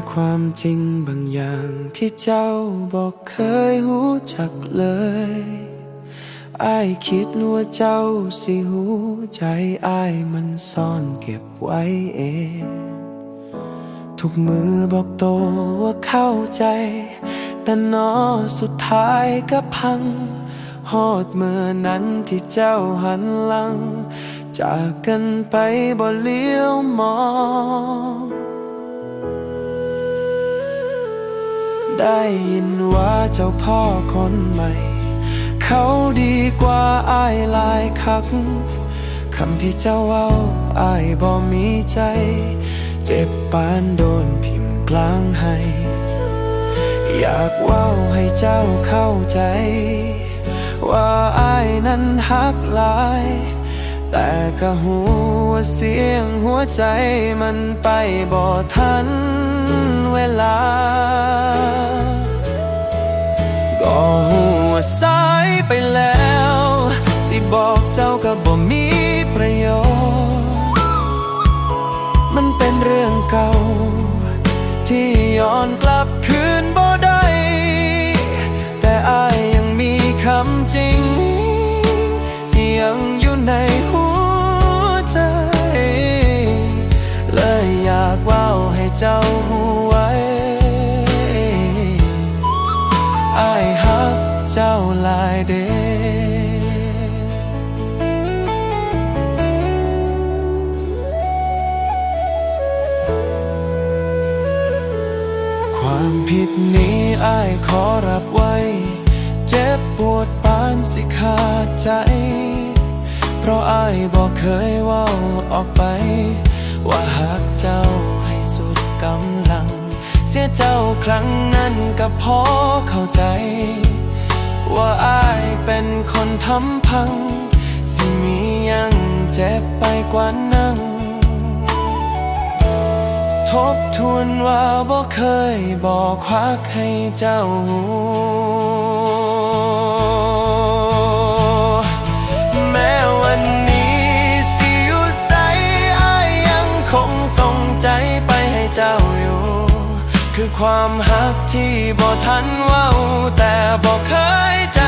มีความจริงบางอย่างที่เจ้าบอกเคยหูจักเลยอายคิดว่าเจ้าสิหูใจอายมันซ่อนเก็บไว้เอง ทุกมือบอกโตว่าเข้าใจ แต่นอสุดท้ายก็พังฮอดเมื่อนั้นที่เจ้าหันหลัง จากกันไปบ่เลี้ยวมอง ได้ยินว่าเจ้าพ่อคนใหม่ เขาดีกว่าอายลายคัก คำที่เจ้าเว้าอายบ่มีใจ เจ็บปานโดนทิ่มกลางให้ อยากเว้าให้เจ้าเข้าใจ ว่าอายนั้นฮักหลาย แต่ก็หูว่าเสียงหัวใจมันไปบ่ทัน เวลา ก็หูว่าสายไปแล้ว สิบอกเจ้าก็บ่มีประโยชน์ มันเป็นเรื่องเก่า ที่ย้อนกลับคืนบ่ได้แต่อายยังมีคำจริง ที่ยังอยู่ในหัวใจ เลยอยากว้าให้เจ้า ความผิดนี้อายขอรับไว้ เจ็บปวดปานสิขาดใจ เพราะอายบอกเคยว่าออกไป ว่าหากเจ้าให้สุดกำลัง เสียเจ้าครั้งนั้นก็พอเข้าใจ ว่าอายเป็นคนทำพัง สิมียังเจ็บไปกว่า ทบทวนว่าบ่เคยบอกควักให้เจ้าหูแม้วันนี้สิอยู่ใสอายยังคงส่งใจไปให้เจ้าอยู่ คือความหักที่บ่ทันเว้าแต่บ่เคยจา